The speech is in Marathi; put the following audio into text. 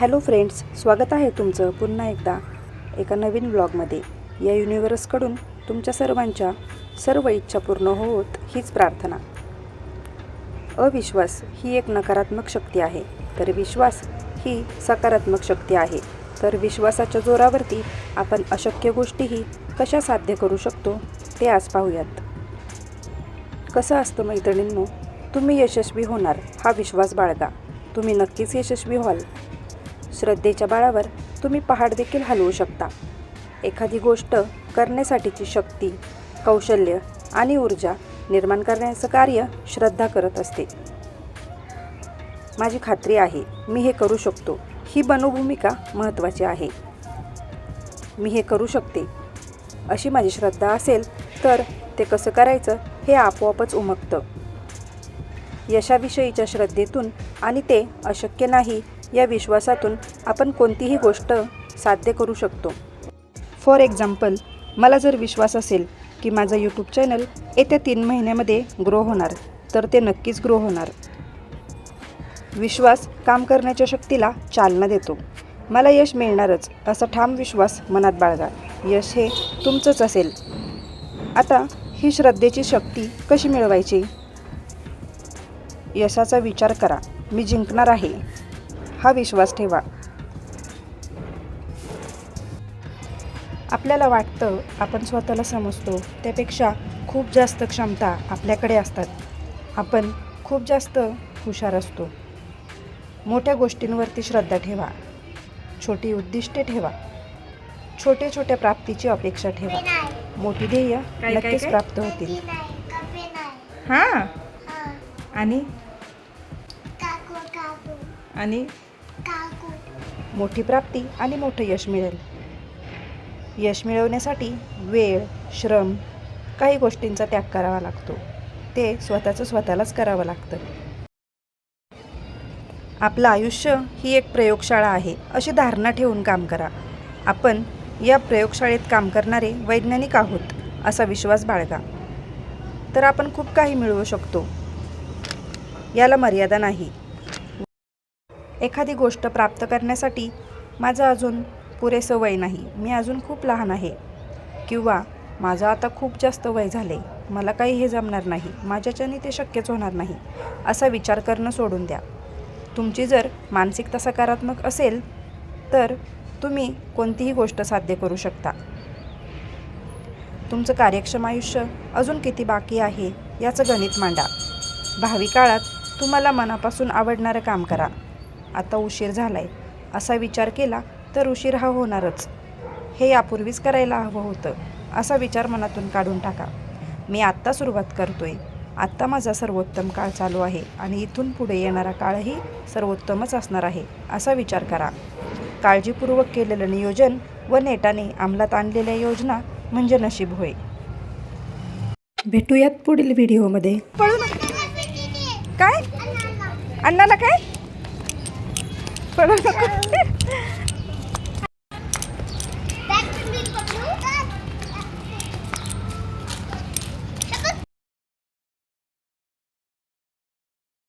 हॅलो फ्रेंड्स स्वागत आहे तुमचं पुन्हा एकदा एका नवीन ब्लॉगमध्ये. या युनिव्हर्सकडून तुमच्या सर्वांच्या सर्व इच्छा पूर्ण होत हीच प्रार्थना. अविश्वास ही एक नकारात्मक शक्ती आहे. तर विश्वास ही सकारात्मक शक्ती आहे. तर विश्वासाच्या जोरावरती आपण अशक्य गोष्टीही कशा साध्य करू शकतो ते आज पाहूयात. कसं असतं मैत्रिणींनो तुम्ही यशस्वी होणार हा विश्वास बाळगा. तुम्ही नक्कीच यशस्वी व्हाल. श्रद्धेच्या बाळावर तुम्ही पहाड देखील हलवू शकता. एखादी गोष्ट करण्यासाठीची शक्ती कौशल्य आणि ऊर्जा निर्माण करण्याचं कार्य श्रद्धा करत असते. माझी खात्री आहे मी हे करू शकतो. ही मनोभूमिका महत्त्वाची आहे. मी हे करू शकते. अशी माझी श्रद्धा असेल तर ते कसं करायचं हे आपोआपच उमगतं. यशाविषयीच्या श्रद्धेतून आणि ते अशक्य नाही या विश्वासातून आपण कोणतीही गोष्ट साध्य करू शकतो. फॉर एक्झाम्पल मला जर विश्वास असेल की माझं यूट्यूब चॅनल येत्या तीन महिन्यामध्ये ग्रो होणार तर ते नक्कीच ग्रो होणार. विश्वास काम करण्याच्या शक्तीला चालना देतो. मला यश मिळणारच असा ठाम विश्वास मनात बाळगा. यश हे तुमचंच असेल. आता ही श्रद्धेची शक्ती कशी मिळवायची? यशाचा विचार करा. मी जिंकणार आहे. हा विश्वास ठेवा. आपल्याला वाटतं आपण स्वतःला समजतो त्यापेक्षा खूप जास्त क्षमता आपल्याकडे असतात. आपण खूप जास्त हुशार असतो. मोठ्या गोष्टींवरती श्रद्धा ठेवा. छोटी उद्दिष्टे ठेवा. छोट्या छोट्या प्राप्तीची अपेक्षा ठेवा. मोठी ध्येय नक्कीच? प्राप्त होतील. हां? आणि? आणि? मोठी प्राप्ती आणि मोठं यश मिळेल. यश मिळवण्यासाठी वेळ श्रम काही गोष्टींचा त्याग करावा लागतो. ते स्वतःचं स्वतःलाच करावं लागतं. आपलं आयुष्य ही एक प्रयोगशाळा आहे अशी धारणा ठेवून काम करा. आपण या प्रयोगशाळेत काम करणारे वैज्ञानिक आहोत असा विश्वास बाळगा. तर आपण खूप काही मिळवू शकतो. याला मर्यादा नाही. एखादी गोष्ट प्राप्त करण्यासाठी माझं अजून पुरेसं वय नाही. मी अजून खूप लहान आहे. किंवा माझं आता खूप जास्त वय झाले मला काही हे जमणार नाही. माझ्याच्याने ते शक्यच होणार नाही. असा विचार करणं सोडून द्या. तुमची जर मानसिकता सकारात्मक असेल तर तुम्ही कोणतीही गोष्ट साध्य करू शकता. तुमचं कार्यक्षम आयुष्य अजून किती बाकी आहे याचं गणित मांडा. भावी काळात तुम्हाला मनापासून आवडणारं काम करा. आता उशीर झालाय. असा विचार केला तर उशीर हा होणारच. हे यापूर्वीच करायला हवं होतं असा विचार मनातून काढून टाका. मी आत्ता सुरुवात करतोय. आत्ता माझा सर्वोत्तम काळ चालू आहे आणि इथून पुढे येणारा काळही सर्वोत्तमच असणार आहे असा विचार करा. काळजीपूर्वक केलेलं नियोजन व नेटाने अंमलात आणलेल्या योजना म्हणजे नशीब होय. भेटूयात पुढील व्हिडिओमध्ये. पळू ना. काय? अण्णाला काय? पळू नको